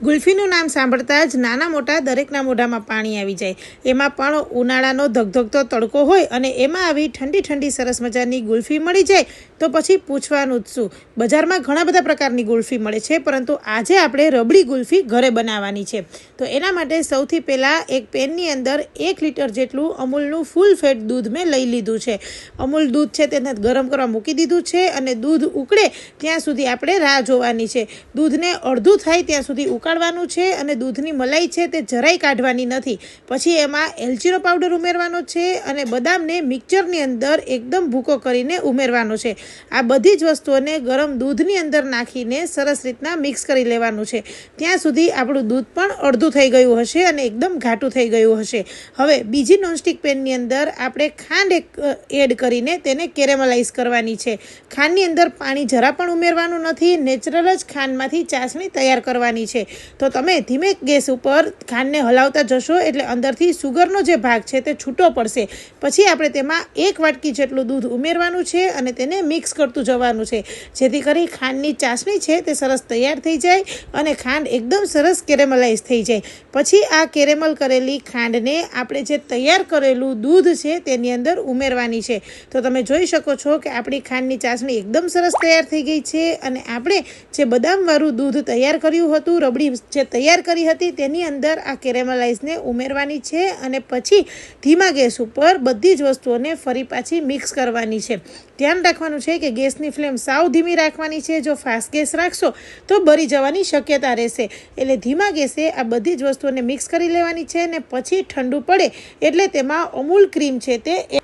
ગુલ્ફીનું નામ સાંભળતા જ નાના મોટા દરેકના મોઢામાં પાણી આવી જાય. એમાં પણ ઉનાળાનો ધગધગતો તડકો હોય અને એમાં આવી ઠંડી ઠંડી સરસ મજાની ગુલ્ફી મળી જાય તો પછી પૂછવાનું જ શું. બજારમાં ઘણા બધા પ્રકારની ગુલ્ફી મળે છે, પરંતુ આજે આપણે રબડી ગુલ્ફી ઘરે બનાવવાની છે. તો એના માટે સૌથી પહેલાં એક પેનની અંદર એક લીટર જેટલું અમૂલનું ફૂલ ફેટ દૂધ મેં લઈ લીધું છે. અમૂલ દૂધ છે તેને ગરમ કરવા મૂકી દીધું છે અને દૂધ ઉકળે ત્યાં સુધી આપણે રાહ જોવાની છે. દૂધને અડધું થાય ત્યાં સુધી ઉકાળવાનું છે અને દૂધની મલાઈ છે તે જરાય કાઢવાની નથી. પછી એમાં એલચીનો પાવડર ઉમેરવાનો છે અને બદામને મિક્સરની અંદર એકદમ ભૂકો કરીને ઉમેરવાનો છે. આ બધી જ વસ્તુઓને ગરમ દૂધની અંદર નાખીને સરસ રીતના મિક્સ કરી લેવાનું છે. ત્યાં સુધી આપણું દૂધ પણ અડધું થઈ ગયું હશે અને એકદમ ઘાટું થઈ ગયું હશે. હવે બીજી નોનસ્ટિક પેનની અંદર આપણે ખાંડ એક એડ કરીને તેને કેરેમલાઇઝ કરવાની છે. ખાંડની અંદર પાણી જરા પણ ઉમેરવાનું નથી. નેચરલ જ ખાંડમાંથી ચાસણી તૈયાર કરવાની છે. તો તમે ધીમે ગેસ ઉપર ખાંડને હલાવતા જશો એટલે અંદરથી સુગરનો જે ભાગ છે તે છૂટો પડશે. પછી આપણે તેમાં એક વાટકી જેટલું દૂધ ઉમેરવાનું છે અને તેને મિક્સ કરતું જવાનું છે. જેથી કરી ખાંડની ચાસણી છે તે સરસ તૈયાર થઈ જાય અને ખાંડ એકદમ સરસ કેરેમલાઇઝ થઈ જાય. પછી આ કેરેમલ કરેલી ખાંડને આપણે જે તૈયાર કરેલું દૂધ છે તેની અંદર ઉમેરવાની છે. તો તમે જોઈ શકો છો કે આપણી ખાંડની ચાસણી એકદમ સરસ તૈયાર થઈ ગઈ છે અને આપણે જે બદામવાળું દૂધ તૈયાર કર્યું હતું, રબડી જે તૈયાર કરી હતી તેની અંદર આ કેરેમલાઇઝને ઉમેરવાની છે અને પછી ધીમા ગેસ ઉપર બધી જ વસ્તુઓને ફરી પાછી મિક્સ કરવાની છે. ધ્યાન રાખવાનું છે કે ગેસની ફ્લેમ સાવ ધીમી રાખવાની છે. જો ફાસ્ટ ગેસ રાખશો તો બળી જવાની શક્યતા રહેશે. એટલે ધીમા ગેસે આ બધી જ વસ્તુઓને મિક્સ કરી લેવાની છે અને પછી ઠંડુ પડે એટલે તેમાં અમૂલ ક્રીમ છે તે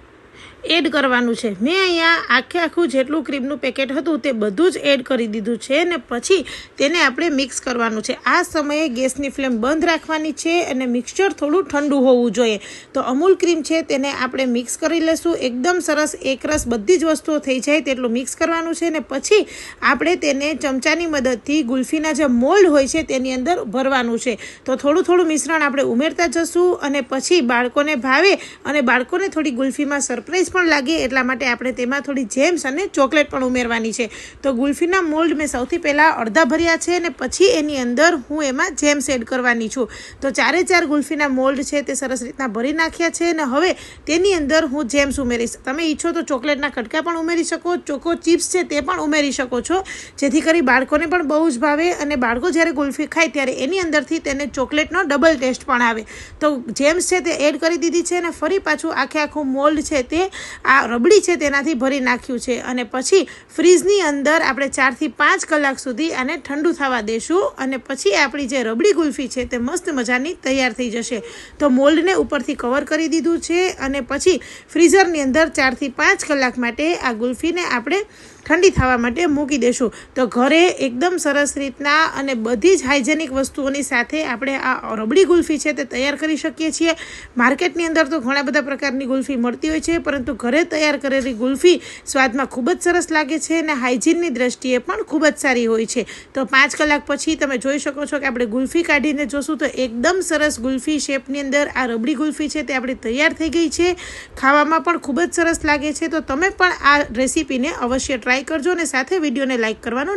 એડ કરવાનું છે. મેં અહીંયા આખે આખું જેટલું ક્રીમનું પેકેટ હતું તે બધું જ એડ કરી દીધું છે ને પછી તેને આપણે મિક્સ કરવાનું છે. આ સમયે ગેસની ફ્લેમ બંધ રાખવાની છે અને મિક્સચર થોડું ઠંડુ હોવું જોઈએ. તો અમૂલ ક્રીમ છે તેને આપણે મિક્સ કરી લેશું. એકદમ સરસ એકરસ બધી જ વસ્તુઓ થઈ જાય તેટલું મિક્સ કરવાનું છે ને પછી આપણે તેને ચમચાની મદદથી ગુલ્ફીના જે મોલ્ડ હોય છે તેની અંદર ભરવાનું છે. તો થોડું થોડું મિશ્રણ આપણે ઉમેરતા જશું અને પછી બાળકોને ભાવે અને બાળકોને થોડી ગુલ્ફીમાં સરપ્રાઈઝ પણ લાગે એટલા માટે આપણે તેમાં થોડી જેમ્સ અને ચોકલેટ પણ ઉમેરવાની છે. તો ગુલ્ફીના મોલ્ડ મેં સૌથી પહેલાં અડધા ભર્યા છે અને પછી એની અંદર હું એમાં જેમ્સ એડ કરવાની છું. તો ચારે ચાર ગુલ્ફીના મોલ્ડ છે તે સરસ રીતના ભરી નાખ્યા છે અને હવે તેની અંદર હું જેમ્સ ઉમેરીશ. તમે ઈચ્છો તો ચોકલેટના કટકા પણ ઉમેરી શકો, ચોકો ચિપ્સ છે તે પણ ઉમેરી શકો છો. જેથી કરી બાળકોને પણ બહુ જ ભાવે અને બાળકો જ્યારે ગુલ્ફી ખાય ત્યારે એની અંદરથી તેને ચોકલેટનો ડબલ ટેસ્ટ પણ આવે. તો જેમ્સ છે તે એડ કરી દીધી છે અને ફરી પાછું આખે આખું મોલ્ડ છે તે આ રબડી છે તેનાથી ભરી નાખ્યું છે અને પછી ફ્રીજની અંદર આપણે ચારથી પાંચ કલાક સુધી આને ઠંડુ થવા દેશું અને પછી આપણી જે રબડી ગુલ્ફી છે તે મસ્ત મજાની તૈયાર થઈ જશે. તો મોલ્ડને ઉપરથી કવર કરી દીધું છે અને પછી ફ્રીઝરની અંદર ચારથી પાંચ કલાક માટે આ ગુલ્ફીને આપણે ઠંડી થવા માટે મૂકી દેશું. તો ઘરે એકદમ સરસ રીતના અને બધી જ હાઇજેનિક વસ્તુઓની સાથે આપણે આ રબડી ગુલ્ફી છે તે તૈયાર કરી શકીએ છીએ. માર્કેટની અંદર તો ઘણા બધા પ્રકારની ગુલ્ફી મળતી હોય છે, પરંતુ ઘરે તૈયાર કરેલી ગુલ્ફી સ્વાદમાં ખૂબ જ સરસ લાગે છે અને હાઇજીનની દ્રષ્ટિએ પણ ખૂબ જ સારી હોય છે. તો પાંચ કલાક પછી તમે જોઈ શકો છો કે આપણે ગુલ્ફી કાઢીને જોશું તો એકદમ સરસ ગુલ્ફી શેપની અંદર આ રબડી ગુલ્ફી છે તે આપણી તૈયાર થઈ ગઈ છે. ખાવામાં પણ ખૂબ જ સરસ લાગે છે. તો તમે પણ આ રેસીપીને અવશ્ય ટ્રાય કરજો અને સાથે વિડીયોને લાઇક કરવાનું